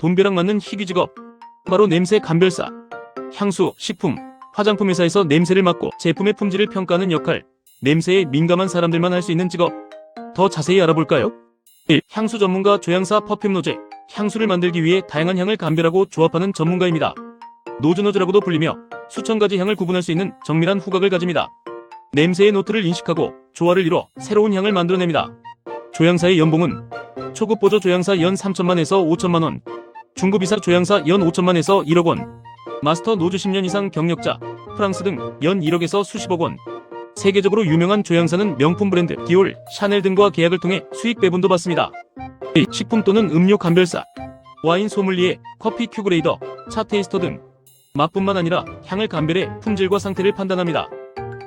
돈벼락 맞는 희귀 직업. 바로 냄새 감별사. 향수, 식품, 화장품 회사에서 냄새를 맡고 제품의 품질을 평가하는 역할. 냄새에 민감한 사람들만 할 수 있는 직업. 더 자세히 알아볼까요? 1. 향수 전문가 조향사 퍼퓸 노제. 향수를 만들기 위해 다양한 향을 감별하고 조합하는 전문가입니다. 노즈노즈라고도 불리며 수천 가지 향을 구분할 수 있는 정밀한 후각을 가집니다. 냄새의 노트를 인식하고 조화를 이뤄 새로운 향을 만들어냅니다. 조향사의 연봉은 초급 보조 조향사 연 3천만에서 5천만원, 중급 이사 조향사 연 5천만에서 1억 원, 마스터 노즈 10년 이상 경력자, 프랑스 등 연 1억에서 수십억 원. 세계적으로 유명한 조향사는 명품 브랜드 디올, 샤넬 등과 계약을 통해 수익 배분도 받습니다. 식품 또는 음료 감별사, 와인 소믈리에, 커피 큐그레이더, 차 테이스터 등 맛뿐만 아니라 향을 감별해 품질과 상태를 판단합니다.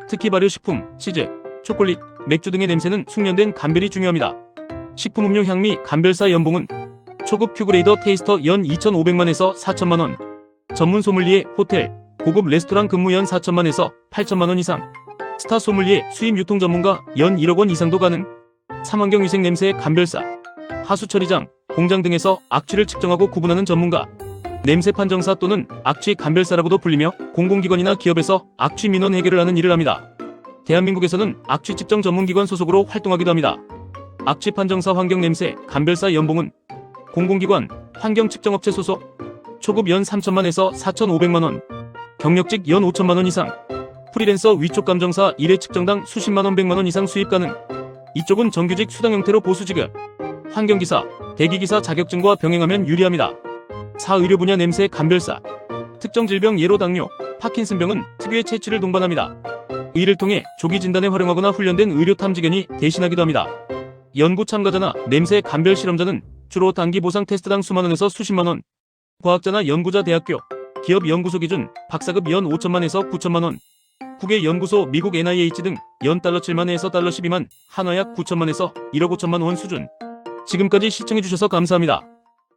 특히 발효식품, 치즈, 초콜릿, 맥주 등의 냄새는 숙련된 감별이 중요합니다. 식품음료 향미 감별사 연봉은 초급 큐그레이더 테이스터 연 2,500만에서 4천만원, 전문 소믈리에 호텔, 고급 레스토랑 근무 연 4천만에서 8천만원 이상, 스타 소믈리에 수입 유통 전문가 연 1억 원 이상도 가능, 삼환경 위생 냄새 감별사, 하수 처리장, 공장 등에서 악취를 측정하고 구분하는 전문가, 냄새 판정사 또는 악취 감별사라고도 불리며 공공기관이나 기업에서 악취 민원 해결을 하는 일을 합니다. 대한민국에서는 악취 측정 전문기관 소속으로 활동하기도 합니다. 악취 판정사 환경 냄새 감별사 연봉은 공공기관 환경 측정업체 소속 초급 연 3천만에서 4,500만원 경력직 연 5천만원 이상 프리랜서 위촉 감정사 1회 측정당 수십만원 100만원 이상 수입 가능 이쪽은 정규직 수당 형태로 보수 지급 환경기사 대기기사 자격증과 병행하면 유리합니다. 사의료 분야 냄새 감별사 특정 질병 예로 당뇨, 파킨슨병은 특유의 채취를 동반합니다. 이를 통해 조기 진단에 활용하거나 훈련된 의료 탐지견이 대신하기도 합니다. 연구 참가자나 냄새 감별 실험자는 주로 단기 보상 테스트당 수만 원에서 수십만 원, 과학자나 연구자 대학교, 기업 연구소 기준 박사급 연 5천만에서 9천만 원, 국외 연구소 미국 NIH 등 연 달러 7만에서 달러 12만, 한화약 9천만에서 1억 5천만 원 수준. 지금까지 시청해주셔서 감사합니다.